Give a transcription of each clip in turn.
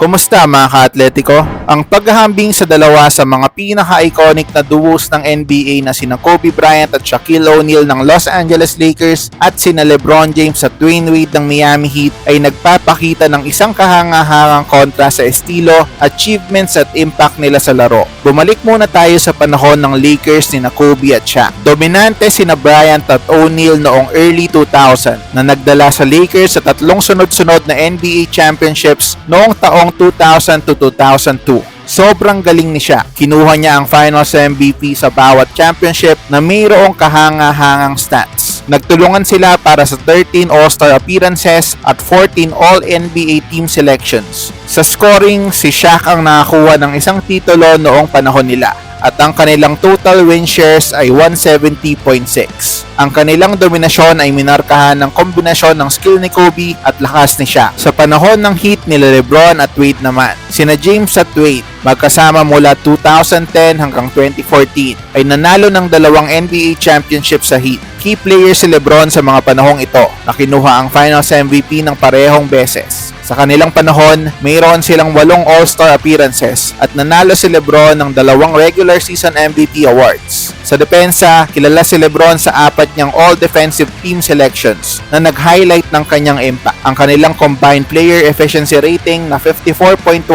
Kumusta mga ka-atletiko? Ang paghahambing sa dalawa sa mga pinaka-iconic na duos ng NBA na sina Kobe Bryant at Shaquille O'Neal ng Los Angeles Lakers at sina LeBron James at Dwayne Wade ng Miami Heat ay nagpapakita ng isang kahangahangang kontra sa estilo, achievements at impact nila sa laro. Bumalik muna tayo sa panahon ng Lakers ni Kobe at Shaq. Dominante sina Bryant at O'Neal noong early 2000 na nagdala sa Lakers sa tatlong sunod-sunod na NBA championships noong taong 2000 to 2002. Sobrang galing ni siya. Kinuha niya ang Finals MVP sa bawat championship na mayroong kahangahangang stats. Nagtulungan sila para sa 13 All-Star appearances at 14 All-NBA team selections. Sa scoring, si Shaq ang nakakuha ng isang titulo noong panahon nila at ang kanilang total win shares ay 170.6. Ang kanilang dominasyon ay minarkahan ng kombinasyon ng skill ni Kobe at lakas ni Shaq. Sa panahon ng Heat nila LeBron at Wade naman, sina James at Wade magkasama mula 2010 hanggang 2014 ay nanalo ng dalawang NBA championship sa Heat. Key player si LeBron sa mga panahong ito na kinuha ang Finals MVP ng parehong beses. Sa kanilang panahon, mayroon silang walong All-Star appearances at nanalo si LeBron ng dalawang regular season MVP awards. Sa depensa, kilala si LeBron sa apat niyang All-Defensive Team selections na nag-highlight ng kanyang impact. Ang kanilang combined player efficiency rating na 54.1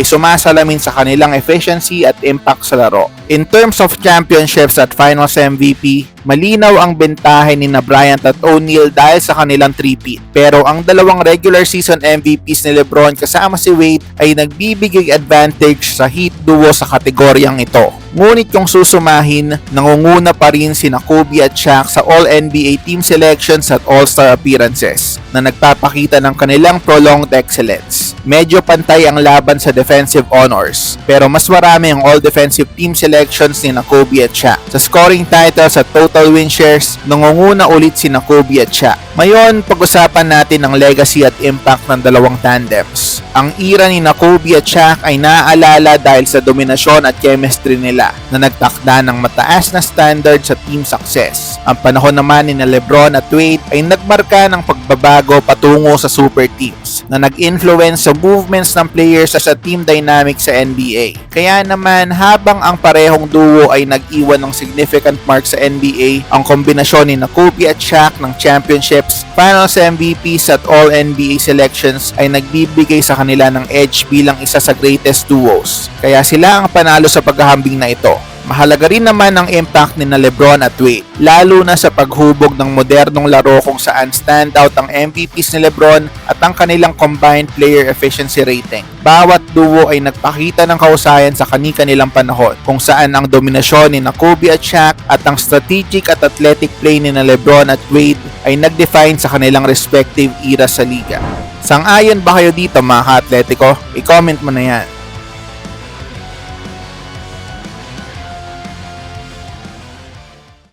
ay sumasalamin sa kanilang efficiency at impact sa laro. In terms of championships at finals MVP, malinaw ang bentahe ni na Bryant at O'Neal dahil sa kanilang three-peat. Pero ang dalawang regular season MVPs ni LeBron kasama si Wade ay nagbibigay advantage sa Heat duo sa kategoryang ito. Ngunit kung susumahin, nangunguna pa rin sina Kobe at Shaq sa All-NBA team selections at All-Star appearances na nagpapakita ng kanilang prolonged excellence. Medyo pantay ang laban sa defensive honors, pero mas marami ang All-Defensive team selections ni Kobe at Shaq. Sa scoring titles at total win shares, nangunguna ulit si Kobe at Shaq. Ngayon, pag-usapan natin ang legacy at impact ng dalawang tandems. Ang era ni na Kobe at Shaq ay naaalala dahil sa dominasyon at chemistry nila na nagtakda ng mataas na standard sa team success. Ang panahon naman ni Lebron at Wade ay nagmarka ng pagbabago patungo sa super teams na nag-influence sa movements ng players sa team dynamic sa NBA. Kaya naman habang ang parehong duo ay nag-iwan ng significant mark sa NBA, ang kombinasyon ni na Kobe at Shaq ng championships, finals MVPs at all NBA selections ay nagbibigay sa kanila ng edge bilang isa sa greatest duos. Kaya sila ang panalo sa paghahambing na ito. Mahalaga rin naman ang impact ni na Lebron at Wade, lalo na sa paghubog ng modernong laro kung saan standout ang MVPs ni Lebron at ang kanilang combined player efficiency rating. Bawat duo ay nagpakita ng kausayan sa kani-kanilang panahon kung saan ang dominasyon ni na Kobe at Shaq at ang strategic at athletic play ni na Lebron at Wade ay nag-define sa kanilang respective era sa liga. Sang-ayon ba kayo dito mga ka-atletiko? I-comment mo na yan.